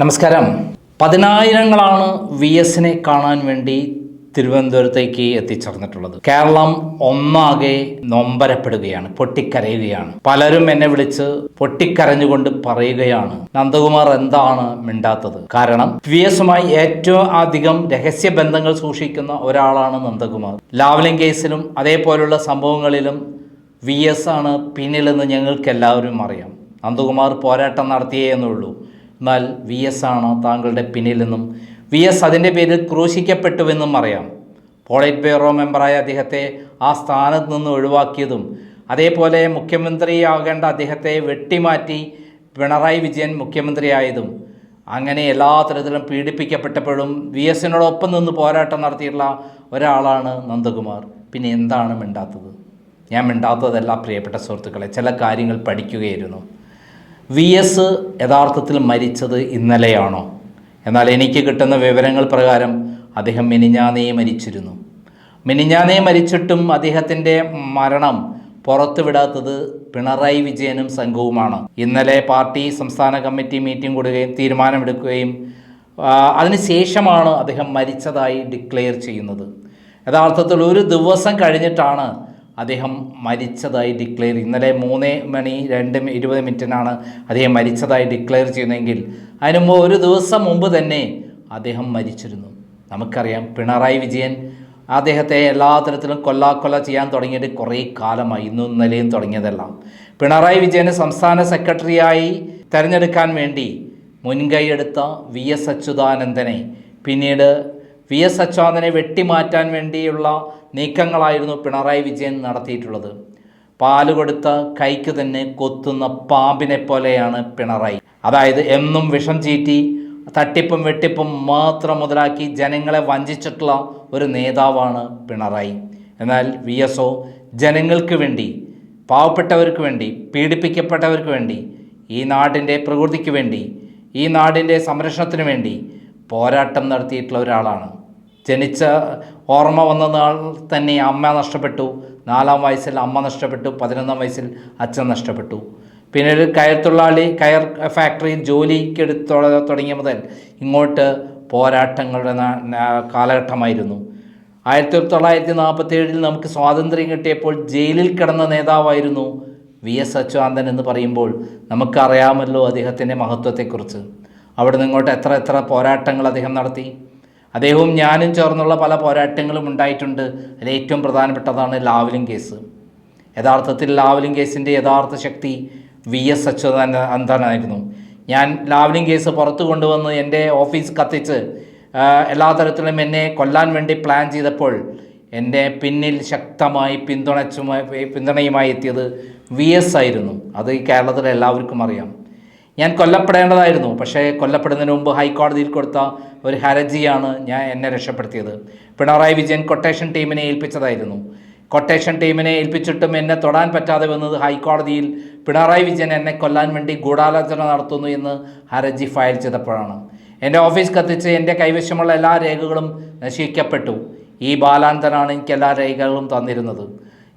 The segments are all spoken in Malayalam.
നമസ്കാരം. പതിനായിരങ്ങളാണ് വി എസിനെ കാണാൻ വേണ്ടി തിരുവനന്തപുരത്തേക്ക് എത്തിച്ചേർന്നിട്ടുള്ളത്. കേരളം ഒന്നാകെ നൊമ്പരപ്പെടുകയാണ് പൊട്ടിക്കരയുകയാണ്. പലരും എന്നെ വിളിച്ച് പൊട്ടിക്കരഞ്ഞുകൊണ്ട് പറയുകയാണ് നന്ദകുമാർ എന്താണ് മിണ്ടാത്തത്? കാരണം വി എസുമായി ഏറ്റവും അധികം രഹസ്യ ബന്ധങ്ങൾ സൂക്ഷിക്കുന്ന ഒരാളാണ് നന്ദകുമാർ. ലാവ്ലിൻ കേസിലും അതേപോലുള്ള സംഭവങ്ങളിലും വി എസ് ആണ് പിന്നിലെന്ന് ഞങ്ങൾക്ക് എല്ലാവരും അറിയാം. നന്ദകുമാർ പോരാട്ടം നടത്തിയേ എന്നുള്ളൂ. എന്നാൽ വി എസ് ആണ് താങ്കളുടെ പിന്നിലെന്നും വി എസ് അതിന്റെ പേരിൽ ക്രൂശിക്കപ്പെട്ടുവെന്നും അറിയാം. പോളിറ്റ് ബ്യൂറോ മെമ്പറായ അദ്ദേഹത്തെ ആ സ്ഥാനത്ത് നിന്ന് ഒഴിവാക്കിയതും അതേപോലെ മുഖ്യമന്ത്രിയാകേണ്ട അദ്ദേഹത്തെ വെട്ടിമാറ്റി പിണറായി വിജയൻ മുഖ്യമന്ത്രിയായതും അങ്ങനെ എല്ലാ തരത്തിലും പീഡിപ്പിക്കപ്പെട്ടപ്പോഴും വി എസിനോടൊപ്പം നിന്ന് പോരാട്ടം നടത്തിയിട്ടുള്ള ഒരാളാണ് നന്ദകുമാർ. പിന്നെ എന്താണ് മിണ്ടാത്തത്? ഞാൻ മിണ്ടാത്തതല്ല പ്രിയപ്പെട്ട സുഹൃത്തുക്കളെ ചില കാര്യങ്ങൾ പഠിക്കുകയായിരുന്നു. വി എസ് യഥാർത്ഥത്തിൽ മരിച്ചത് ഇന്നലെയാണോ? എന്നാൽ എനിക്ക് കിട്ടുന്ന വിവരങ്ങൾ പ്രകാരം അദ്ദേഹം മിനിഞ്ഞാനേ മരിച്ചിരുന്നു. മിനിഞ്ഞാനേ മരിച്ചിട്ടും അദ്ദേഹത്തിന്റെ മരണം പുറത്തുവിടാത്തത് പിണറായി വിജയനും സംഘവുമാണ്. ഇന്നലെ പാർട്ടി സംസ്ഥാന കമ്മിറ്റി മീറ്റിംഗ് കൂടുകയും തീരുമാനമെടുക്കുകയും അതിനുശേഷമാണ് അദ്ദേഹം മരിച്ചതായി ഡിക്ലെയർ ചെയ്യുന്നത്. യഥാർത്ഥത്തിൽ ഒരു ദിവസം കഴിഞ്ഞിട്ടാണ് അദ്ദേഹം മരിച്ചതായി ഡിക്ലെയർ ഇന്നലെ മൂന്ന് മണി രണ്ട് ഇരുപത് മിനിറ്റിനാണ് അദ്ദേഹം മരിച്ചതായി ഡിക്ലെയർ ചെയ്യുന്നതെങ്കിൽ അതിന് മുമ്പ് ഒരു ദിവസം മുമ്പ് തന്നെ അദ്ദേഹം മരിച്ചിരുന്നു. നമുക്കറിയാം പിണറായി വിജയൻ അദ്ദേഹത്തെ എല്ലാ തരത്തിലും കൊല്ലാക്കൊല ചെയ്യാൻ തുടങ്ങിയിട്ട് കുറേ കാലമായി. ഇന്നും ഇന്നലെയും തുടങ്ങിയതെല്ലാം. പിണറായി വിജയന് സംസ്ഥാന സെക്രട്ടറിയായി തിരഞ്ഞെടുക്കാൻ വേണ്ടി മുൻകൈയെടുത്ത വി എസ് അച്യുതാനന്ദനെ പിന്നീട് വി എസ് അച്യുതാനന്ദനെ വെട്ടിമാറ്റാൻ വേണ്ടിയുള്ള നീക്കങ്ങളായിരുന്നു പിണറായി വിജയൻ നടത്തിയിട്ടുള്ളത്. പാൽ കൊടുത്ത കൈക്ക് തന്നെ കൊത്തുന്ന പാമ്പിനെ പോലെയാണ് പിണറായി. അതായത് എന്നും വിഷം ചീറ്റി തട്ടിപ്പും വെട്ടിപ്പും മാത്രം മുതലാക്കി ജനങ്ങളെ വഞ്ചിച്ചിട്ടുള്ള ഒരു നേതാവാണ് പിണറായി. എന്നാൽ വി എസ് ഒ ജനങ്ങൾക്ക് വേണ്ടി പാവപ്പെട്ടവർക്ക് വേണ്ടി പീഡിപ്പിക്കപ്പെട്ടവർക്ക് വേണ്ടി ഈ നാടിന്റെ പ്രകൃതിക്ക് വേണ്ടി ഈ നാടിന്റെ സംരക്ഷണത്തിന് വേണ്ടി പോരാട്ടം നടത്തിയിട്ടുള്ള ഒരാളാണ്. ജനിച്ച ഓർമ്മ വന്ന നാൾ തന്നെ അമ്മ നഷ്ടപ്പെട്ടു. നാലാം വയസ്സിൽ അമ്മ നഷ്ടപ്പെട്ടു. പതിനൊന്നാം വയസ്സിൽ അച്ഛൻ നഷ്ടപ്പെട്ടു. പിന്നീട് കയർ തൊഴിലാളി കയർ ഫാക്ടറിയിൽ ജോലിക്കെടുത്ത് തുടങ്ങിയ മുതൽ ഇങ്ങോട്ട് പോരാട്ടങ്ങളുടെ കാലഘട്ടമായിരുന്നു ആയിരത്തി തൊള്ളായിരത്തി നാൽപ്പത്തി ഏഴിൽ നമുക്ക് സ്വാതന്ത്ര്യം കിട്ടിയപ്പോൾ ജയിലിൽ കിടന്ന നേതാവായിരുന്നു വി. എസ്. അച്യുതാനന്ദൻ എന്ന് പറയുമ്പോൾ നമുക്കറിയാമല്ലോ അദ്ദേഹത്തിന്റെ മഹത്വത്തെക്കുറിച്ച്. അവിടെ ഇങ്ങോട്ട് എത്ര എത്ര പോരാട്ടങ്ങൾ അദ്ദേഹം നടത്തി. അദ്ദേഹവും ഞാനും ചേർന്നുള്ള പല പോരാട്ടങ്ങളും ഉണ്ടായിട്ടുണ്ട്. അതിൽ ഏറ്റവും പ്രധാനപ്പെട്ടതാണ് ലാവലിംഗ് കേസ്. യഥാർത്ഥത്തിൽ ലാവലിംഗ് കേസിന്റെ യഥാർത്ഥ ശക്തി വി എസ് അച്യുതാനന്ദനായിരുന്നു. ഞാൻ ലാവലിംഗ് കേസ് പുറത്തു കൊണ്ടുവന്ന് എന്റെ ഓഫീസ് കത്തിച്ച് എല്ലാ തരത്തിലും എന്നെ കൊല്ലാൻ വേണ്ടി പ്ലാൻ ചെയ്തപ്പോൾ എന്റെ പിന്നിൽ ശക്തമായി പിന്തുണച്ചുമായി പിന്തുണയുമായി എത്തിയത് വി എസ് ആയിരുന്നു. അത് കേരളത്തിലെ എല്ലാവർക്കും അറിയാം. ഞാൻ കൊല്ലപ്പെടേണ്ടതായിരുന്നു. പക്ഷേ കൊല്ലപ്പെടുന്നതിന് മുമ്പ് ഹൈക്കോടതിയിൽ കൊടുത്ത ഒരു ഹരജിയാണ് ഞാൻ എന്നെ രക്ഷപ്പെടുത്തിയത്. പിണറായി വിജയൻ കൊട്ടേഷൻ ടീമിനെ ഏൽപ്പിച്ചതായിരുന്നു. കൊട്ടേഷൻ ടീമിനെ ഏൽപ്പിച്ചിട്ടും എന്നെ തൊടാൻ പറ്റാതെ വന്നത് ഹൈക്കോടതിയിൽ പിണറായി വിജയൻ എന്നെ കൊല്ലാൻ വേണ്ടി ഗൂഢാലോചന നടത്തുന്നു എന്ന് ഹരജി ഫയൽ ചെയ്തപ്പോഴാണ്. എന്റെ ഓഫീസ് കത്തിച്ച് എന്റെ കൈവശമുള്ള എല്ലാ രേഖകളും നശിക്കപ്പെട്ടു. ഈ ബാലാന്തനാണ് എനിക്ക് എല്ലാ രേഖകളും തന്നിരുന്നത്.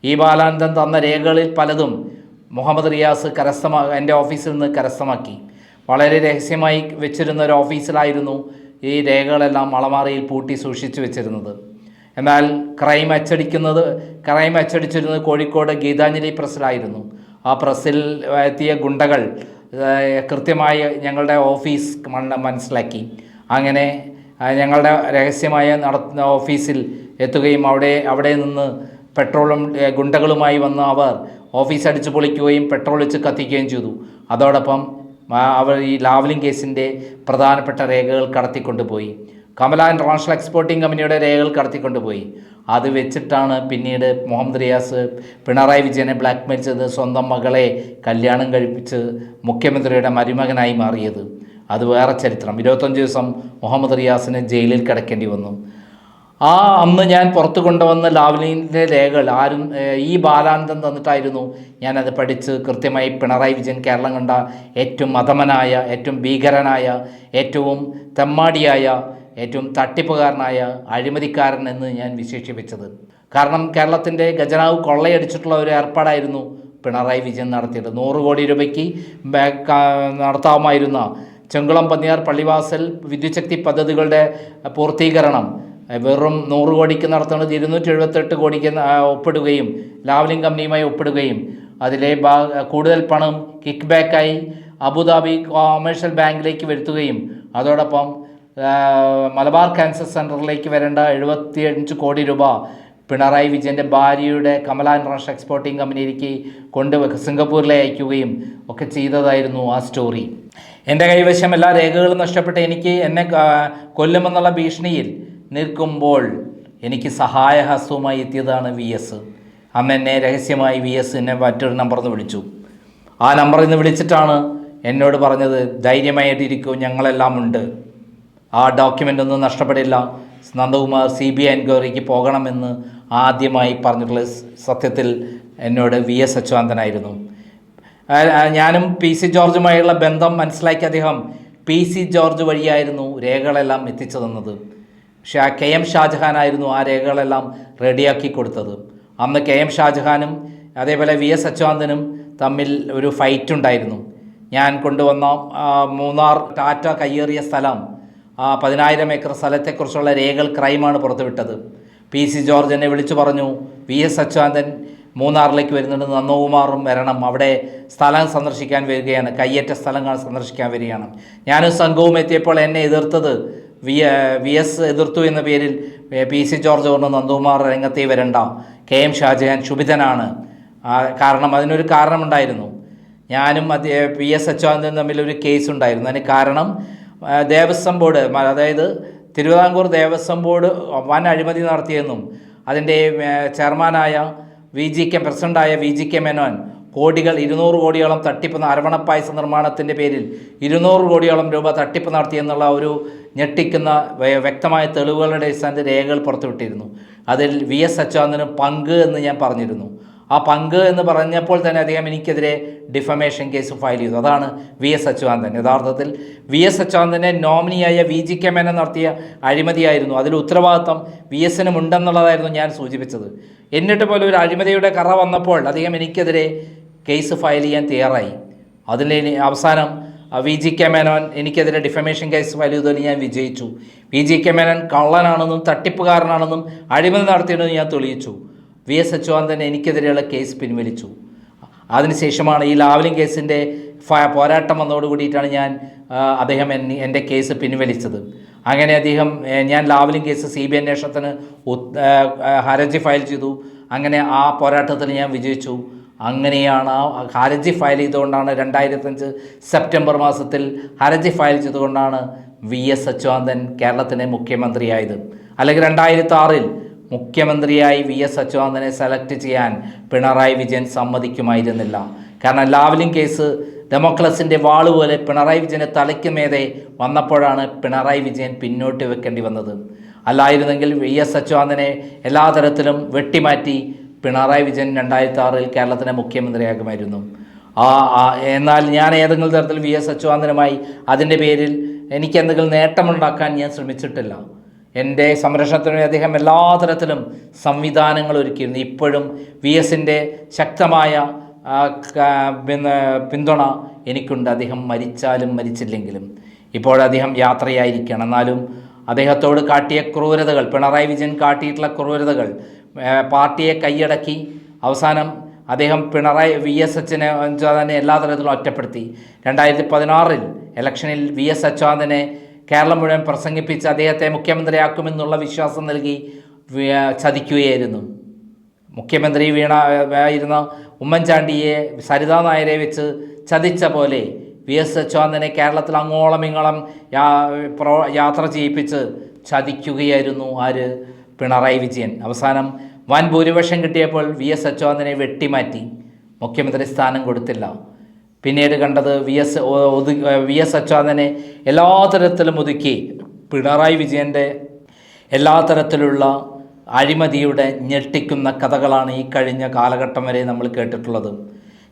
ഈ ബാലാന്തൻ തന്ന രേഖകളിൽ പലതും മുഹമ്മദ് റിയാസ് കരസ്ഥമാ എന്റെ ഓഫീസിൽ നിന്ന് കരസ്ഥമാക്കി. വളരെ രഹസ്യമായി വെച്ചിരുന്ന ഒരു ഓഫീസിലായിരുന്നു ഈ രേഖകളെല്ലാം അളമാറയിൽ പൂട്ടി സൂക്ഷിച്ചു വെച്ചിരുന്നത്. എന്നാൽ ക്രൈം അച്ചടിക്കുന്നത് ക്രൈം അച്ചടിച്ചിരുന്നത് കോഴിക്കോട് ഗീതാഞ്ജലി പ്രസ്സിലായിരുന്നു. ആ പ്രസ്സിൽ എത്തിയ ഗുണ്ടകൾ കൃത്യമായി ഞങ്ങളുടെ ഓഫീസ് മനസ്സിലാക്കി. അങ്ങനെ ഞങ്ങളുടെ രഹസ്യമായ നടത്തുന്ന ഓഫീസിൽ എത്തുകയും അവിടെ അവിടെ നിന്ന് പെട്രോളും ഗുണ്ടകളുമായി വന്ന അവർ ഓഫീസ് അടിച്ചു പൊളിക്കുകയും പെട്രോൾ വെച്ച് കത്തിക്കുകയും ചെയ്തു. അതോടൊപ്പം അവർ ഈ ലാവലിംഗ് കേസിന്റെ പ്രധാനപ്പെട്ട രേഖകൾ കടത്തിക്കൊണ്ടുപോയി. കമല ഇന്റർനാഷണൽ എക്സ്പോർട്ടിംഗ് കമ്പനിയുടെ രേഖകൾ കടത്തിക്കൊണ്ടുപോയി. അത് വെച്ചിട്ടാണ് പിന്നീട് മുഹമ്മദ് റിയാസ് പിണറായി വിജയനെ ബ്ലാക്ക്മെയിൽ ചെയ്ത് സ്വന്തം മകളെ കല്യാണം കഴിപ്പിച്ച് മുഖ്യമന്ത്രിയുടെ മരുമകനായി മാറിയത്. അത് വേറെ ചരിത്രം. ഇരുപത്തഞ്ച് ദിവസം മുഹമ്മദ് റിയാസിന് ജയിലിൽ കിടക്കേണ്ടി വന്നു. ആ അന്ന് ഞാൻ പുറത്ത് കൊണ്ടുവന്ന ലാവ്ലിന്റെ രേഖകൾ ആരും ഈ ബാലാനന്ദം തന്നിട്ടായിരുന്നു ഞാനത് പഠിച്ച് കൃത്യമായി പിണറായി വിജയൻ കേരളം കണ്ട ഏറ്റവും മതമനായ ഏറ്റവും ഭീകരനായ ഏറ്റവും തെമ്മാടിയായ ഏറ്റവും തട്ടിപ്പുകാരനായ അഴിമതിക്കാരൻ എന്ന് ഞാൻ വിശേഷിപ്പിച്ചത്. കാരണം കേരളത്തിന്റെ ഖജനാവ് കൊള്ളയടിച്ചിട്ടുള്ള ഒരു ഏർപ്പാടായിരുന്നു പിണറായി വിജയൻ നടത്തിയത്. നൂറ് കോടി രൂപയ്ക്ക് നടത്താമായിരുന്ന ചെങ്കുളം പന്നിയാർ പള്ളിവാസൽ വിദ്യുച്ഛക്തി പദ്ധതികളുടെ പൂർത്തീകരണം വെറും നൂറ് കോടിക്ക് നടത്തുന്നത് ഇരുന്നൂറ്റി എഴുപത്തെട്ട് കോടിക്ക് ഒപ്പിടുകയും ലാവ്ലിൻ കമ്പനിയുമായി ഒപ്പിടുകയും അതിലെ കൂടുതൽ പണം കിക്ക് ബാക്കായി അബുദാബി കൊമേഴ്ഷ്യൽ ബാങ്കിലേക്ക് വരുത്തുകയും അതോടൊപ്പം മലബാർ ക്യാൻസർ സെന്ററിലേക്ക് വരേണ്ട എഴുപത്തിയഞ്ച് കോടി രൂപ പിണറായി വിജയന്റെ ഭാര്യയുടെ കമല ഇന്റർനാഷണൽ എക്സ്പോർട്ടിംഗ് കമ്പനിയിലേക്ക് കൊണ്ട് സിംഗപ്പൂരിലെ അയക്കുകയും ഒക്കെ ചെയ്തതായിരുന്നു ആ സ്റ്റോറി എന്റെ കൈവശം എല്ലാ രേഖകളും നഷ്ടപ്പെട്ട് എനിക്ക് എന്നെ കൊല്ലുമെന്നുള്ള ഭീഷണിയിൽ നിൽക്കുമ്പോൾ എനിക്ക് സഹായഹസ്തവുമായി എത്തിയതാണ് വി എസ് അന്ന് എന്നെ രഹസ്യമായി വി എസ് എന്നെ മറ്റൊരു നമ്പറിൽ നിന്ന് വിളിച്ചു. ആ നമ്പറിൽ നിന്ന് വിളിച്ചിട്ടാണ് എന്നോട് പറഞ്ഞത് ധൈര്യമായിട്ടിരിക്കൂ ഞങ്ങളെല്ലാം ഉണ്ട്. ആ ഡോക്യുമെന്റ് ഒന്നും നഷ്ടപ്പെടില്ല. നന്ദകുമാർ സി ബി ഐ എൻക്വയറിക്ക് പോകണമെന്ന് ആദ്യമായി പറഞ്ഞിട്ടുള്ള സത്യത്തിൽ എന്നോട് വി എസ് അച്യുതാനന്ദനായിരുന്നു. ഞാനും പി സി ജോർജുമായുള്ള ബന്ധം മനസ്സിലാക്കിയ അദ്ദേഹം പി സി ജോർജ് വഴിയായിരുന്നു രേഖകളെല്ലാം എത്തിച്ചു തന്നത് ആ കെ എം ഷാജഹാനായിരുന്നു ആ രേഖകളെല്ലാം റെഡിയാക്കി കൊടുത്തത്. അന്ന് കെ എം ഷാജഹാനും അതേപോലെ വി എസ് അച്യുതാനന്ദനും തമ്മിൽ ഒരു ഫൈറ്റ് ഉണ്ടായിരുന്നു. ഞാൻ കൊണ്ടുവന്ന മൂന്നാർ ടാറ്റ കയ്യേറിയ സ്ഥലം പതിനായിരം ഏക്കർ സ്ഥലത്തെക്കുറിച്ചുള്ള രേഖകൾ ക്രൈമാണ് പുറത്തുവിട്ടത്. പി സി ജോർജ് എന്നെ വിളിച്ചു പറഞ്ഞു വി എസ് അച്യുതാനന്ദൻ മൂന്നാറിലേക്ക് വരുന്നുണ്ട് നന്ദകുമാറും വരണം. അവിടെ സ്ഥലം സന്ദർശിക്കാൻ വരികയാണ് കയ്യേറ്റ സ്ഥലങ്ങൾ സന്ദർശിക്കാൻ വരികയാണ്. ഞാനും സംഘവും എത്തിയപ്പോൾ എന്നെ എതിർത്തത് വി വി എസ് എതിർത്തു എന്ന പേരിൽ പി സി ജോർജ് കൊണ്ട് നന്ദകുമാർ രംഗത്തേ വരണ്ട. കെ എം ഷാജഹാൻ ക്ഷുഭിതനാണ്. ആ, കാരണം അതിനൊരു കാരണമുണ്ടായിരുന്നു. ഞാനും പി എസ് അച്യുതാനന്ദനും തമ്മിലൊരു കേസ് ഉണ്ടായിരുന്നു. അതിന് കാരണം ദേവസ്വം ബോർഡ് അതായത് തിരുവിതാംകൂർ ദേവസ്വം ബോർഡ് വൻ അഴിമതി നടത്തിയെന്നും അതിന്റെ ചെയർമാനായ വി ജി കെ പ്രസിഡന്റായ വി ജി കെ മേനോൻ കോടികൾ ഇരുന്നൂറ് കോടിയോളം തട്ടിപ്പ് അരവണ അരവണപ്പായസ നിർമ്മാണത്തിന്റെ പേരിൽ ഇരുന്നൂറ് കോടിയോളം രൂപ തട്ടിപ്പ് നടത്തിയെന്നുള്ള ഒരു ഞെട്ടിക്കുന്ന വ്യക്തമായ തെളിവുകളുടെ അടിസ്ഥാനത്തിൽ രേഖകൾ പുറത്തുവിട്ടിരുന്നു. അതിൽ വി എസ് അച്യുതാനന്ദന് പങ്ക് എന്ന് ഞാൻ പറഞ്ഞിരുന്നു. ആ പങ്ക് എന്ന് പറഞ്ഞപ്പോൾ തന്നെ അദ്ദേഹം എനിക്കെതിരെ ഡിഫമേഷൻ കേസ് ഫയൽ ചെയ്തു. അതാണ് വി എസ് അച്യുതാനന്ദൻ. യഥാർത്ഥത്തിൽ വി എസ് അച്യുതാനന്ദനെ നോമിനിയായ വി ജി കെ മേനൻ നടത്തിയ അഴിമതിയായിരുന്നു. അതിൽ ഉത്തരവാദിത്തം വി എസിനും ഉണ്ടെന്നുള്ളതായിരുന്നു ഞാൻ സൂചിപ്പിച്ചത്. എന്നിട്ട് പോലും ഒരു അഴിമതിയുടെ കറ വന്നപ്പോൾ അദ്ദേഹം എനിക്കെതിരെ കേസ് ഫയൽ ചെയ്യാൻ തയ്യാറായി. അതിൽ അവസാനം വി ജി കെ മേനോൻ എനിക്കെതിരെ ഡിഫമേഷൻ കേസ് ഫയൽ ചെയ്തതിൽ ഞാൻ വിജയിച്ചു. വി ജി കെ മേനോൻ കള്ളനാണെന്നും തട്ടിപ്പുകാരനാണെന്നും അഴിമതി നടത്തിയെന്നും ഞാൻ തെളിയിച്ചു. വി എസ് അച്യുതാനന്ദൻ എനിക്കെതിരെയുള്ള കേസ് പിൻവലിച്ചു. അതിനുശേഷമാണ് ഈ ലാവലിംഗ് കേസിന്റെ പോരാട്ടം വന്നതോട് കൂടിയിട്ടാണ് ഞാൻ അദ്ദേഹം എന്റെ കേസ് പിൻവലിച്ചത്. അങ്ങനെ അദ്ദേഹം ഞാൻ ലാവലിംഗ് കേസ് സി ബി അന്വേഷണത്തിന് ഹർജി ഫയൽ ചെയ്തു. അങ്ങനെ ആ പോരാട്ടത്തിൽ ഞാൻ വിജയിച്ചു. അങ്ങനെയാണ് ആ ഹർജി ഫയൽ ചെയ്തുകൊണ്ടാണ് രണ്ടായിരത്തഞ്ച് സെപ്റ്റംബർ മാസത്തിൽ ഹർജി ഫയൽ ചെയ്തുകൊണ്ടാണ് വി എസ് അച്യുതാനന്ദൻ കേരളത്തിന്റെ മുഖ്യമന്ത്രിയായത്. അല്ലെങ്കിൽ രണ്ടായിരത്തി ആറിൽ മുഖ്യമന്ത്രിയായി വി എസ് അച്യുതാനന്ദനെ സെലക്ട് ചെയ്യാൻ പിണറായി വിജയൻ സമ്മതിക്കുമായിരുന്നില്ല. കാരണം ലാവലിംഗ് കേസ് ഡെമോക്രസിന്റെ വാൾ പോലെ പിണറായി വിജയനെ തലയ്ക്ക് മേതെ വന്നപ്പോഴാണ് പിണറായി വിജയൻ പിന്നോട്ട് വെക്കേണ്ടി വന്നത്. അല്ലായിരുന്നെങ്കിൽ വി എസ് അച്യുതാനന്ദനെ എല്ലാ തരത്തിലും വെട്ടിമാറ്റി പിണറായി വിജയൻ രണ്ടായിരത്തി ആറിൽ കേരളത്തിന്റെ മുഖ്യമന്ത്രിയാകുമായിരുന്നു ആ എന്നാൽ ഞാൻ ഏതെങ്കിലും തരത്തിൽ വി എസ് അച്യുതാനന്ദനുമായി അതിന്റെ പേരിൽ എനിക്ക് എന്തെങ്കിലും നേട്ടമുണ്ടാക്കാൻ ഞാൻ ശ്രമിച്ചിട്ടില്ല. എന്റെ സംരക്ഷണത്തിന് അദ്ദേഹം എല്ലാ തരത്തിലും സംവിധാനങ്ങൾ ഒരുക്കിയിരുന്നു. ഇപ്പോഴും വി എസിന്റെ ശക്തമായ പിന്നെ പിന്തുണ എനിക്കുണ്ട്. അദ്ദേഹം മരിച്ചാലും മരിച്ചില്ലെങ്കിലും ഇപ്പോൾ അദ്ദേഹം യാത്രയായിരിക്കണം എന്നാലും അദ്ദേഹത്തോട് കാട്ടിയ ക്രൂരതകൾ പിണറായി വിജയൻ കാട്ടിയിട്ടുള്ള ക്രൂരതകൾ പാർട്ടിയെ കൈയടക്കി അവസാനം അദ്ദേഹം പിണറായി വി എസ് അച്ഛനെ അച്യുതാനന്ദനെ എല്ലാ തരത്തിലും ഒറ്റപ്പെടുത്തി. രണ്ടായിരത്തി പതിനാറിൽ ഇലക്ഷനിൽ വി എസ് അച്യുതാനന്ദനെ കേരളം മുഴുവൻ പ്രസംഗിപ്പിച്ച് അദ്ദേഹത്തെ മുഖ്യമന്ത്രിയാക്കുമെന്നുള്ള വിശ്വാസം നൽകി ചതിക്കുകയായിരുന്നു. മുഖ്യമന്ത്രി വീണ ആയിരുന്ന ഉമ്മൻചാണ്ടിയെ സരിതാ നായരെ വെച്ച് ചതിച്ച പോലെ വി എസ് അച്യുതാനന്ദനെ കേരളത്തിൽ അങ്ങോളം ഇങ്ങോളം യാ യാത്ര ചെയ്യിപ്പിച്ച് ചതിക്കുകയായിരുന്നു ആര്? പിണറായി വിജയൻ. അവസാനം വൻ ഭൂരിപക്ഷം കിട്ടിയപ്പോൾ വി എസ് അച്യുതാനന്ദനെ വെട്ടിമാറ്റി. മുഖ്യമന്ത്രി സ്ഥാനം കൊടുത്തില്ല. പിന്നീട് കണ്ടത് വി എസ് വി എസ് അച്യുതാനന്ദനെ എല്ലാ തരത്തിലും ഒതുക്കി പിണറായി വിജയന്റെ എല്ലാ തരത്തിലുള്ള അഴിമതിയുടെ ഞെട്ടിക്കുന്ന കഥകളാണ് ഈ കഴിഞ്ഞ കാലഘട്ടം വരെ നമ്മൾ കേട്ടിട്ടുള്ളത്.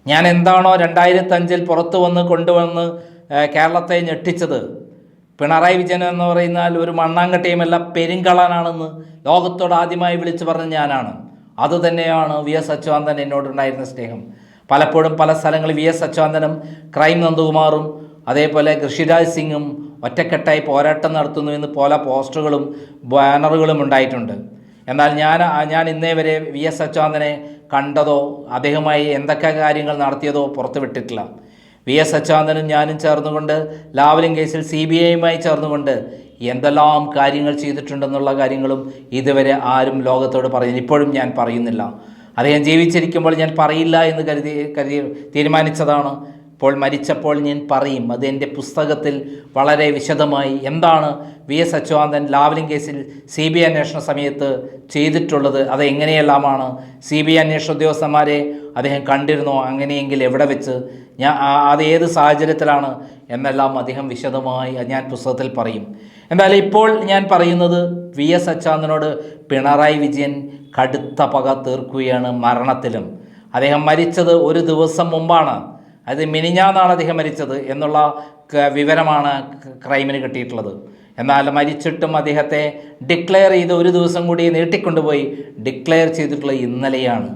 ഞാൻ എന്താണോ രണ്ടായിരത്തഞ്ചിൽ പുറത്തു വന്ന് കൊണ്ടുവന്ന് കേരളത്തെ ഞെട്ടിച്ചത് പിണറായി വിജയൻ എന്ന് പറയുന്നാൽ ഒരു മണ്ണാങ്കട്ടയുമല്ല പെരുങ്കളനാണെന്ന് ലോകത്തോട് ആദ്യമായി വിളിച്ചു പറഞ്ഞ ഞാനാണ്. അതുതന്നെയാണ് വി എസ് അച്യുതാനന്ദൻ എന്നോടുണ്ടായിരുന്ന സ്നേഹം. പലപ്പോഴും പല സ്ഥലങ്ങളിൽ വി എസ് അച്യുതാനന്ദനും ക്രൈം നന്ദകുമാറും അതേപോലെ കൃഷിരാജ് സിംഗും ഒറ്റക്കെട്ടായി പോരാട്ടം നടത്തുന്നു എന്ന് പല പോസ്റ്ററുകളും ബാനറുകളും ഉണ്ടായിട്ടുണ്ട്. എന്നാൽ ഞാൻ ഞാൻ ഇന്നേ വരെ വി എസ് അച്യുതാനന്ദനെ കണ്ടതോ അദ്ദേഹമായി എന്തൊക്കെ കാര്യങ്ങൾ നടത്തിയതോ പുറത്തുവിട്ടിട്ടില്ല. വി എസ് അച്യുതാനന്ദനും ഞാനും ചേർന്നുകൊണ്ട് ലാവലിംഗ് കേസിൽ സി ബി ഐയുമായി ചേർന്നുകൊണ്ട് എന്തെല്ലാം കാര്യങ്ങൾ ചെയ്തിട്ടുണ്ടെന്നുള്ള കാര്യങ്ങളും ഇതുവരെ ആരും ലോകത്തോട് പറയുന്നു ഇപ്പോഴും ഞാൻ പറയുന്നില്ല. അദ്ദേഹം ജീവിച്ചിരിക്കുമ്പോൾ ഞാൻ പറയില്ല എന്ന് കരുതി കരുതി തീരുമാനിച്ചതാണ്. ഇപ്പോൾ മരിച്ചപ്പോൾ ഞാൻ പറയും അത് എന്റെ പുസ്തകത്തിൽ വളരെ വിശദമായി എന്താണ് വി എസ് അച്യുതാനന്ദൻ ലാവലിംഗ് കേസിൽ സി ബി അന്വേഷണ സമയത്ത് ചെയ്തിട്ടുള്ളത് അത് എങ്ങനെയെല്ലാമാണ്? സി ബി ഐ അന്വേഷണ ഉദ്യോഗസ്ഥന്മാരെ അദ്ദേഹം കണ്ടിരുന്നോ? അങ്ങനെയെങ്കിൽ എവിടെ വെച്ച്? ഞാൻ അത് ഏത് സാഹചര്യത്തിലാണ്? എന്നെല്ലാം അദ്ദേഹം വിശദമായി ഞാൻ പുസ്തകത്തിൽ പറയും. എന്തായാലും ഇപ്പോൾ ഞാൻ പറയുന്നത് വി എസ് അച്യുതാനന്ദനോട് പിണറായി വിജയൻ കടുത്ത പക തീർക്കുകയാണ് മരണത്തിലും. അദ്ദേഹം മരിച്ചത് ഒരു ദിവസം മുമ്പാണ്. അത് മിനിഞ്ഞാന്നാണ് അദ്ദേഹം മരിച്ചത് എന്നുള്ള വിവരമാണ് ക്രൈമിന് കിട്ടിയിട്ടുള്ളത്. എന്നാൽ മരിച്ചിട്ടും അദ്ദേഹത്തെ ഡിക്ലെയർ ചെയ്ത് ഒരു ദിവസം കൂടി നീട്ടിക്കൊണ്ടുപോയി ഡിക്ലെയർ ചെയ്തിട്ടുള്ള ഇന്നലെയാണ്.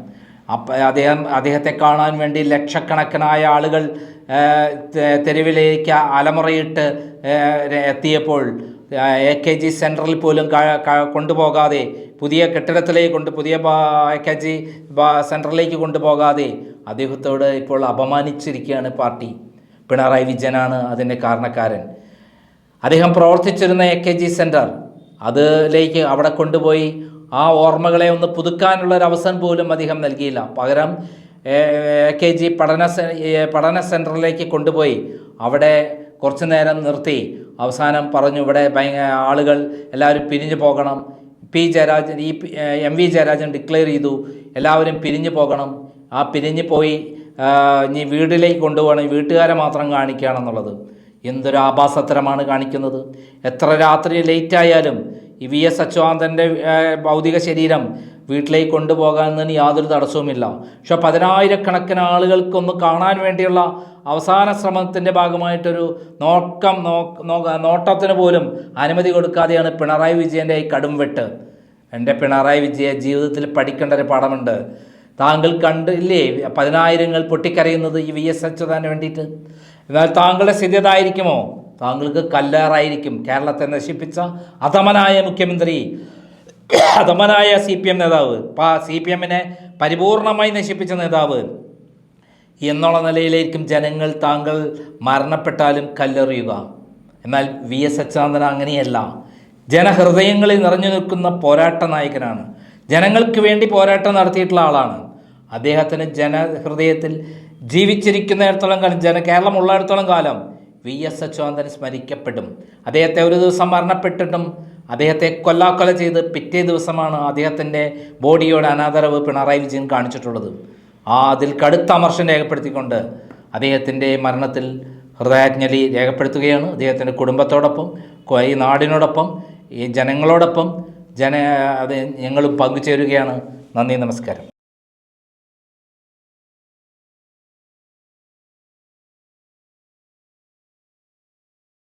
അപ്പം അദ്ദേഹം അദ്ദേഹത്തെ കാണാൻ വേണ്ടി ലക്ഷക്കണക്കിനായ ആളുകൾ തെരുവിലേക്ക് അലമുറയിട്ട് എത്തിയപ്പോൾ എ കെ ജി സെന്ററിൽ പോലും കൊണ്ടുപോകാതെ പുതിയ കെട്ടിടത്തിലേക്ക് കൊണ്ട് പുതിയ എ കെ ജി സെന്ററിലേക്ക് കൊണ്ടുപോകാതെ അദ്ദേഹത്തോട് ഇപ്പോൾ അപമാനിച്ചിരിക്കുകയാണ് പാർട്ടി. പിണറായി വിജയനാണ് അതിന്റെ കാരണക്കാരൻ. അദ്ദേഹം പ്രവർത്തിച്ചിരുന്ന എ കെ ജി സെന്റർ അതിലേക്ക് അവിടെ കൊണ്ടുപോയി. ആ ഓർമ്മകളെ ഒന്ന് പുതുക്കാനുള്ള ഒരു അവസരം പോലും അദ്ദേഹം നൽകിയില്ല. പകരം എ കെ ജി പഠന പഠന സെന്ററിലേക്ക് കൊണ്ടുപോയി. അവിടെ കുറച്ചു നേരം നിർത്തി. അവസാനം പറഞ്ഞു ഇവിടെ ഭയങ്കര ആളുകൾ എല്ലാവരും പിരിഞ്ഞു പോകണം. പി ജയരാജൻ ഈ എം വി ജയരാജൻ ഡിക്ലെയർ ചെയ്തു എല്ലാവരും പിരിഞ്ഞു പോകണം. ആ പിരിഞ്ഞു പോയി ഇനി വീട്ടിലേക്ക് കൊണ്ടുപോകണം. വീട്ടുകാരെ മാത്രം കാണിക്കുകയാണെന്നുള്ളത്. എന്തൊരു ആഭാസത്തരമാണ് കാണിക്കുന്നത്. എത്ര രാത്രി ലേറ്റ് ആയാലും ഈ വി എസ് അച്യുതാനന്ദന്റെ ഭൗതിക ശരീരം വീട്ടിലേക്ക് കൊണ്ടുപോകാമെന്നതിന് യാതൊരു തടസ്സവുമില്ല. പക്ഷെ പതിനായിരക്കണക്കിന് ആളുകൾക്കൊന്ന് കാണാൻ വേണ്ടിയുള്ള അവസാന ശ്രമത്തിന്റെ ഭാഗമായിട്ടൊരു നോക്കം നോട്ടത്തിന് പോലും അനുമതി കൊടുക്കാതെയാണ് പിണറായി വിജയന്റെ ഈ കടുംവെട്ട് എന്റെ പിണറായി വിജയ ജീവിതത്തിൽ പഠിക്കേണ്ട ഒരു പാഠമുണ്ട്. താങ്കൾ കണ്ടില്ലേ പതിനായിരങ്ങൾ പൊട്ടിക്കരയുന്നത് ഈ വി എസ് അച്യുതാന് വേണ്ടിയിട്ട്? എന്നാൽ താങ്കളുടെ സ്ഥിതി അതായിരിക്കുമോ? താങ്കൾക്ക് കല്ലേറായിരിക്കും. കേരളത്തെ നശിപ്പിച്ച അധമനായ മുഖ്യമന്ത്രി അധമനായ സി പി എം നേതാവ് സി പി എമ്മിനെ പരിപൂർണമായി നശിപ്പിച്ച നേതാവ് എന്നുള്ള നിലയിലേക്കും ജനങ്ങൾ താങ്കൾ മരണപ്പെട്ടാലും കല്ലെറിയുക. എന്നാൽ വി എസ് അച്യുതാനന്ദൻ അങ്ങനെയല്ല. ജനഹൃദയങ്ങളിൽ നിറഞ്ഞു നിൽക്കുന്ന പോരാട്ട നായകനാണ്. ജനങ്ങൾക്ക് വേണ്ടി പോരാട്ടം നടത്തിയിട്ടുള്ള ആളാണ്. അദ്ദേഹത്തിന് ജനഹൃദയത്തിൽ ജീവിച്ചിരിക്കുന്നിടത്തോളം കാലം ജന കേരളം ഉള്ളിടത്തോളം കാലം വി എസ് അച്യുതാനന്ദൻ സ്മരിക്കപ്പെടും. അദ്ദേഹത്തെ ഒരു ദിവസം മരണപ്പെട്ടിട്ടും അദ്ദേഹത്തെ കൊല്ലാക്കൊല ചെയ്ത് പിറ്റേ ദിവസമാണ് അദ്ദേഹത്തിന്റെ ബോഡിയോട് അനാദരവ് പിണറായി വിജയൻ കാണിച്ചിട്ടുള്ളത്. ആ അതിൽ കടുത്ത അമർഷം രേഖപ്പെടുത്തിക്കൊണ്ട് അദ്ദേഹത്തിന്റെ മരണത്തിൽ ഹൃദയാജ്ഞലി രേഖപ്പെടുത്തുകയാണ്. അദ്ദേഹത്തിന്റെ കുടുംബത്തോടൊപ്പം ഈ നാടിനോടൊപ്പം ഈ ജനങ്ങളോടൊപ്പം ജന അത് ഞങ്ങളും പങ്കുചേരുകയാണ്. നന്ദി നമസ്കാരം.